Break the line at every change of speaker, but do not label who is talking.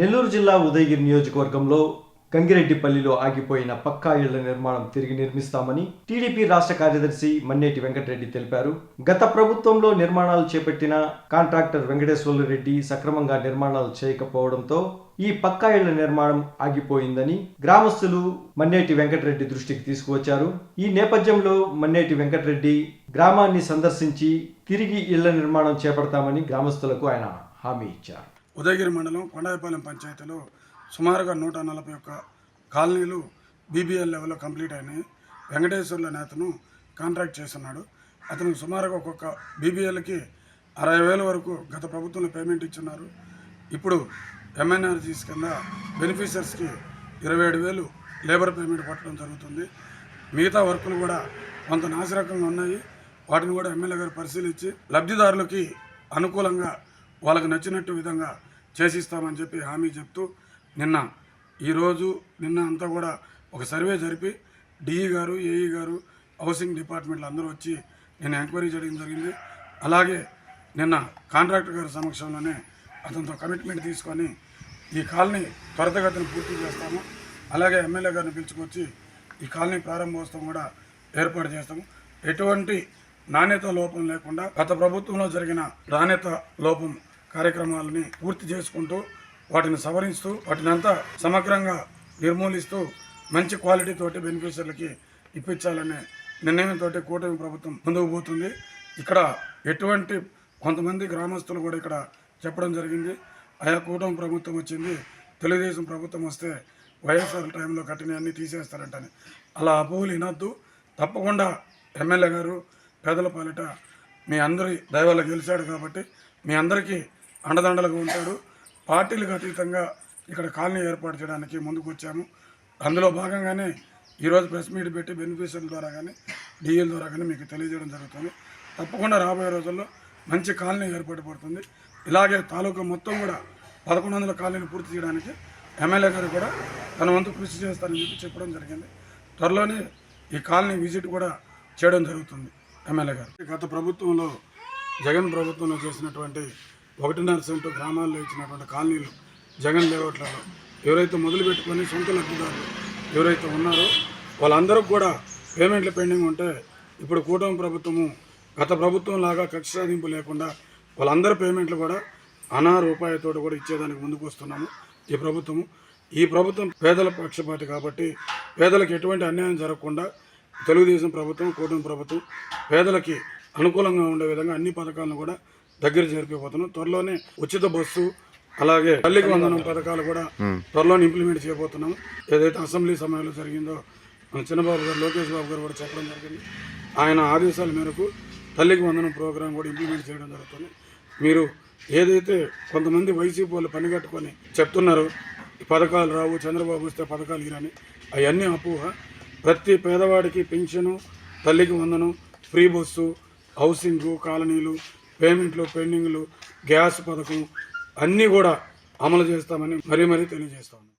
నెల్లూరు జిల్లా ఉదయగిరి నియోజకవర్గంలో గంగిరెడ్డిపల్లిలో ఆగిపోయిన పక్కా ఇళ్ళ నిర్మాణం తిరిగి నిర్మిస్తామని టీడీపీ రాష్ట్ర కార్యదర్శి మన్నేటి వెంకటరెడ్డి తెలిపారు. గత ప్రభుత్వంలో నిర్మాణాలు చేపట్టిన కాంట్రాక్టర్ వెంకటేశ్వర్లు రెడ్డి సక్రమంగా నిర్మాణాలు చేయకపోవడంతో ఈ పక్కా ఇళ్ళ నిర్మాణం ఆగిపోయిందని గ్రామస్తులు మన్నేటి వెంకటరెడ్డి దృష్టికి తీసుకువచ్చారు. ఈ నేపథ్యంలో మన్నేటి వెంకటరెడ్డి గ్రామాన్ని సందర్శించి తిరిగి ఇళ్ళ నిర్మాణం చేపడతామని గ్రామస్తులకు ఆయన హామీ ఇచ్చారు.
ఉదయగిరి మండలం కొండాయపాలెం పంచాయతీలో సుమారుగా నూట నలభై ఒక్క కాలనీలు బీబీఎల్ లెవెల్లో కంప్లీట్ అయినాయి. వెంకటేశ్వర్ల నేతను కాంట్రాక్ట్ చేస్తున్నాడు. అతను సుమారుగా ఒక్కొక్క బీబీఎల్కి అరవై వేల వరకు గత ప్రభుత్వంలో పేమెంట్ ఇచ్చున్నారు. ఇప్పుడు ఎంఎన్ఆర్జీస్ కింద బెనిఫిషియర్స్కి ఇరవై ఏడు వేలు లేబర్ పేమెంట్ కొట్టడం జరుగుతుంది. మిగతా వర్కులు కూడా కొంత నాసిరకంగా ఉన్నాయి. వాటిని కూడా ఎమ్మెల్యే గారు పరిశీలించి లబ్ధిదారులకి అనుకూలంగా వాళ్ళకు నచ్చినట్టు విధంగా చేసిస్తామని చెప్పి హామీ చెప్తూ నిన్న ఈరోజు నిన్న అంతా కూడా ఒక సర్వే జరిపి డిఈ గారు ఏఈ గారు హౌసింగ్ డిపార్ట్మెంట్లు అందరూ వచ్చి నేను ఎంక్వైరీ చేయడం జరిగింది. అలాగే నిన్న కాంట్రాక్టర్ గారి సమక్షంలోనే అతనితో కమిట్మెంట్ తీసుకొని ఈ కాలనీ త్వరితగతిన పూర్తి చేస్తాము. అలాగే ఎమ్మెల్యే గారిని పిలుచుకొచ్చి ఈ కాలనీ ప్రారంభోత్సవం కూడా ఏర్పాటు చేస్తాము. ఎటువంటి నాణ్యత లోపం లేకుండా గత ప్రభుత్వంలో జరిగిన నాణ్యత లోపం కార్యక్రమాలని పూర్తి చేసుకుంటూ వాటిని సవరిస్తూ వాటిని అంతా సమగ్రంగా నిర్మూలిస్తూ మంచి క్వాలిటీతోటి బెనిఫిషియర్లకి ఇప్పించాలనే నిర్ణయంతో కూటమి ప్రభుత్వం ముందుకు పోతుంది. ఇక్కడ ఎటువంటి కొంతమంది గ్రామస్తులు కూడా ఇక్కడ చెప్పడం జరిగింది. ఆయా కూటమి ప్రభుత్వం వచ్చింది. తెలుగుదేశం ప్రభుత్వం వస్తే వైఎస్ఆర్ టైంలో కట్టినవన్నీ తీసేస్తారంటని. అలా అపోహలు వినొద్దు. తప్పకుండా ఎమ్మెల్యే గారు పేదల పాలిట మీ అందరి దయవల్ల గెలిచాడు కాబట్టి మీ అందరికీ అండదండలుగా ఉంటాడు. పార్టీలకు అతీతంగా ఇక్కడ కాలనీ ఏర్పాటు చేయడానికి ముందుకు వచ్చాము అందులో భాగంగానే ఈరోజు ప్రెస్ మీట్ పెట్టి బెనిఫిషియల్ ద్వారా కానీ డిఎల్ ద్వారా కానీ మీకు తెలియజేయడం జరుగుతుంది. తప్పకుండా రాబోయే రోజుల్లో మంచి కాలనీ ఏర్పాటు పడుతుంది. ఇలాగే తాలూకా మొత్తం కూడా పదకొండు వందల కాలనీని పూర్తి చేయడానికి ఎమ్మెల్యే గారు కూడా తన వంతు కృషి చేస్తారని చెప్పి చెప్పడం జరిగింది. త్వరలోనే ఈ కాలనీ విజిట్ కూడా చేయడం జరుగుతుంది. ఎమ్మెల్యే గారు. గత ప్రభుత్వంలో జగన్ ప్రభుత్వంలో చేసినటువంటి ఒకటిన్నర సెంటు గ్రామాల్లో ఇచ్చినటువంటి కాలనీలు జగన్ లేఅవుట్లలో ఎవరైతే మొదలు పెట్టుకొని సొంత లబ్ధిదారులు ఎవరైతే ఉన్నారో వాళ్ళందరూ కూడా పేమెంట్లు పెండింగ్ ఉంటే ఇప్పుడు కూటమి ప్రభుత్వము గత ప్రభుత్వం లాగా కక్ష సాధింపు లేకుండా వాళ్ళందరి పేమెంట్లు కూడా అనా రూపాయతో కూడా ఇచ్చేదానికి ముందుకు వస్తున్నాము. ఈ ప్రభుత్వము ఈ ప్రభుత్వం పేదల పక్షపాటి కాబట్టి పేదలకు ఎటువంటి అన్యాయం జరగకుండా తెలుగుదేశం ప్రభుత్వం కూటమి ప్రభుత్వం పేదలకి అనుకూలంగా ఉండే విధంగా అన్ని పథకాలను కూడా దగ్గర చేరిపోతున్నాం. త్వరలోనే ఉచిత బస్సు అలాగే తల్లికి వందనం పథకాలు కూడా త్వరలోనే ఇంప్లిమెంట్ చేయబోతున్నాము ఏదైతే అసెంబ్లీ సమయంలో జరిగిందో మన చిన్నబాబు గారు లోకేష్ బాబు గారు కూడా చెప్పడం జరిగింది. ఆయన ఆదేశాల మేరకు తల్లికి వందనం ప్రోగ్రాం కూడా ఇంప్లిమెంట్ చేయడం జరుగుతుంది. మీరు ఏదైతే కొంతమంది వైసీపీ వాళ్ళు పని కట్టుకొని చెప్తున్నారు పథకాలు రావు చంద్రబాబు వస్తే పథకాలు ఇరని అవన్నీ అపోహ. ప్రతి పేదవాడికి పెన్షను తల్లికి వందనం ఫ్రీ బస్సు హౌసింగ్ కాలనీలు పేమెంట్లు పెండింగ్లు గ్యాస్ పథకం అన్నీ కూడా అమలు చేస్తామని మరీ మరీ తెలియజేస్తాము